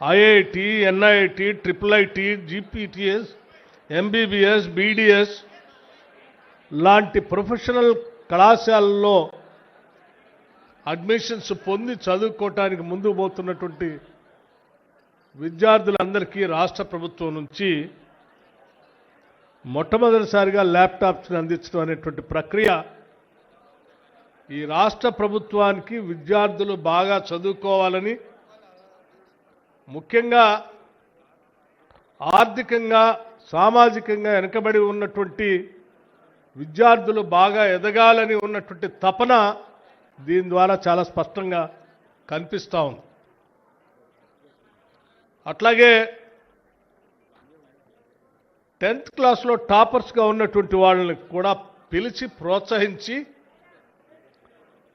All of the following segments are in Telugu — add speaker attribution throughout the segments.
Speaker 1: IIT NIT triple IT జీపీటీఎస్ MBBS BDS లాంటి ప్రొఫెషనల్ కళాశాలల్లో అడ్మిషన్స్ పొంది చదువుకోవటానికి ముందుకు పోతున్నటువంటి విద్యార్థులందరికీ రాష్ట్ర ప్రభుత్వం నుంచి మొట్టమొదటిసారిగా ల్యాప్టాప్స్ని అందించడం అనేటువంటి ప్రక్రియ ఈ రాష్ట్ర ప్రభుత్వానికి విద్యార్థులు బాగా చదువుకోవాలని ముఖ్యంగా ఆర్థికంగా సామాజికంగా వెనుకబడి ఉన్నటువంటి విద్యార్థులు బాగా ఎదగాలని ఉన్నటువంటి తపన దీని ద్వారా చాలా స్పష్టంగా కనిపిస్తూ ఉంది. అట్లాగే టెన్త్ క్లాస్లో టాపర్స్గా ఉన్నటువంటి వాళ్ళని కూడా పిలిచి ప్రోత్సహించి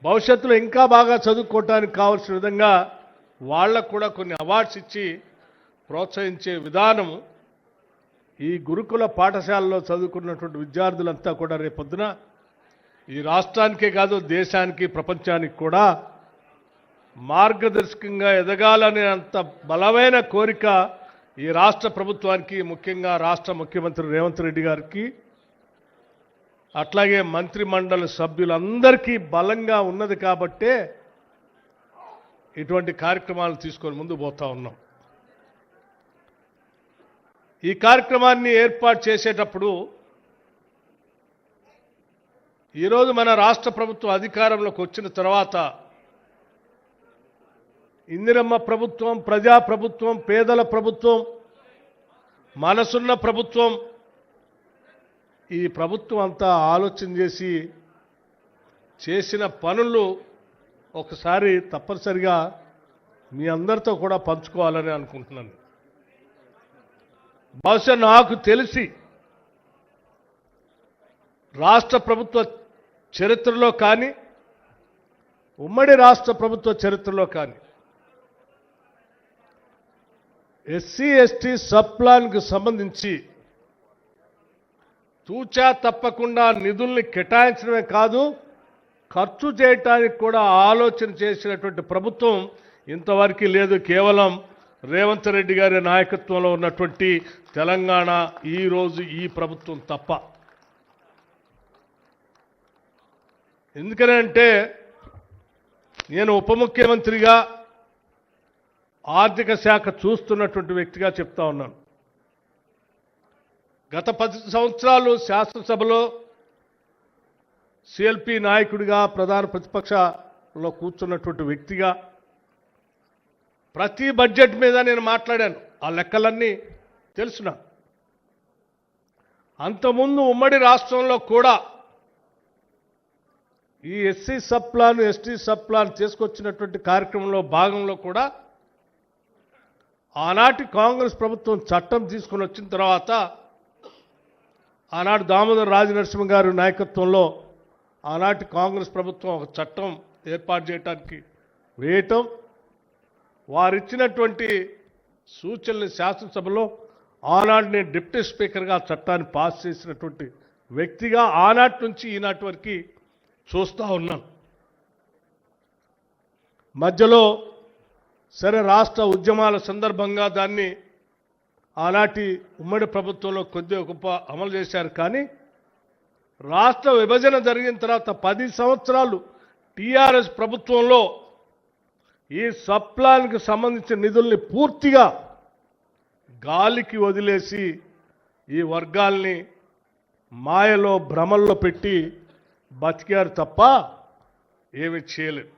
Speaker 1: భవిష్యత్తులో ఇంకా బాగా చదువుకోవటానికి కావాల్సిన విధంగా వాళ్ళకు కూడా కొన్ని అవార్డ్స్ ఇచ్చి ప్రోత్సహించే విధానం ఈ గురుకుల పాఠశాలలో చదువుకున్నటువంటి విద్యార్థులంతా కూడా రేపొద్దున ఈ రాష్ట్రానికే కాదు దేశానికి ప్రపంచానికి కూడా మార్గదర్శకంగా ఎదగాలనే అంత బలమైన కోరిక ఈ రాష్ట్ర ప్రభుత్వానికి ముఖ్యంగా రాష్ట్ర ముఖ్యమంత్రి రేవంత్ రెడ్డి గారికి. అట్లాగే మంత్రిమండలి సభ్యులందరికీ బలంగా ఉన్నది కాబట్టే ఇటువంటి కార్యక్రమాలు తీసుకొని ముందు పోతా ఉన్నాం. ఈ కార్యక్రమాన్ని ఏర్పాటు చేసేటప్పుడు ఈరోజు మన రాష్ట్ర ప్రభుత్వం అధికారంలోకి వచ్చిన తర్వాత ఇందిరమ్మ ప్రభుత్వం ప్రజా ప్రభుత్వం పేదల ప్రభుత్వం మనసున్న ప్రభుత్వం ఈ ప్రభుత్వం అంతా ఆలోచన చేసి చేసిన పనులు ఒకసారి తప్పనిసరిగా మీ అందరితో కూడా పంచుకోవాలని అనుకుంటున్నాను. బహుశా నాకు తెలిసి రాష్ట్ర ప్రభుత్వ చరిత్రలో కానీ ఉమ్మడి రాష్ట్ర ప్రభుత్వ చరిత్రలో కానీ ఎస్సీ ఎస్టీ సబ్ సంబంధించి తూచా తప్పకుండా నిధుల్ని కేటాయించడమే కాదు ఖర్చు చేయటానికి కూడా ఆలోచన చేసినటువంటి ప్రభుత్వం ఇంతవరకు లేదు. కేవలం రేవంత్ రెడ్డి గారి నాయకత్వంలో ఉన్నటువంటి తెలంగాణ ఈరోజు ఈ ప్రభుత్వం తప్ప. ఎందుకనంటే నేను ఉప ముఖ్యమంత్రిగా ఆర్థిక శాఖ చూస్తున్నటువంటి వ్యక్తిగా చెప్తా ఉన్నాను. గత పది సంవత్సరాలు శాసనసభలో సిఎల్పి నాయకుడిగా ప్రధాన ప్రతిపక్షలో కూర్చున్నటువంటి వ్యక్తిగా ప్రతి బడ్జెట్ మీద నేను మాట్లాడాను. ఆ లెక్కలన్నీ తెలుసు నాకు అంతకుముందు ఉమ్మడి రాష్ట్రంలో కూడా ఈ SC sub plan ST sub plan తీసుకొచ్చినటువంటి కార్యక్రమంలో భాగంలో కూడా ఆనాటి కాంగ్రెస్ ప్రభుత్వం చట్టం తీసుకుని వచ్చిన తర్వాత ఆనాడు దామోదర్ రాజనరసింహ గారి నాయకత్వంలో ఆనాటి కాంగ్రెస్ ప్రభుత్వం ఒక చట్టం ఏర్పాటు చేయడానికి వేయటం వారిచ్చినటువంటి సూచనలు శాసనసభలో ఆనాడు నేను డిప్యూటీ స్పీకర్గా చట్టాన్ని పాస్ చేసినటువంటి వ్యక్తిగా ఆనాటి నుంచి ఈనాటి వరకు చూస్తూ ఉన్నాను. మధ్యలో సరే రాష్ట్ర ఉద్యమాల సందర్భంగా దాన్ని ఆనాటి ఉమ్మడి ప్రభుత్వంలో కొద్దిగా గొప్ప అమలు చేశారు కానీ రాష్ట్ర విభజన జరిగిన తర్వాత పది సంవత్సరాలు టీఆర్ఎస్ ప్రభుత్వంలో ఈ సప్లాన్కి సంబంధించిన నిధుల్ని పూర్తిగా గాలికి వదిలేసి ఈ వర్గాల్ని మాయలో భ్రమల్లో పెట్టి బతికారు తప్ప ఏమి చేయలేదు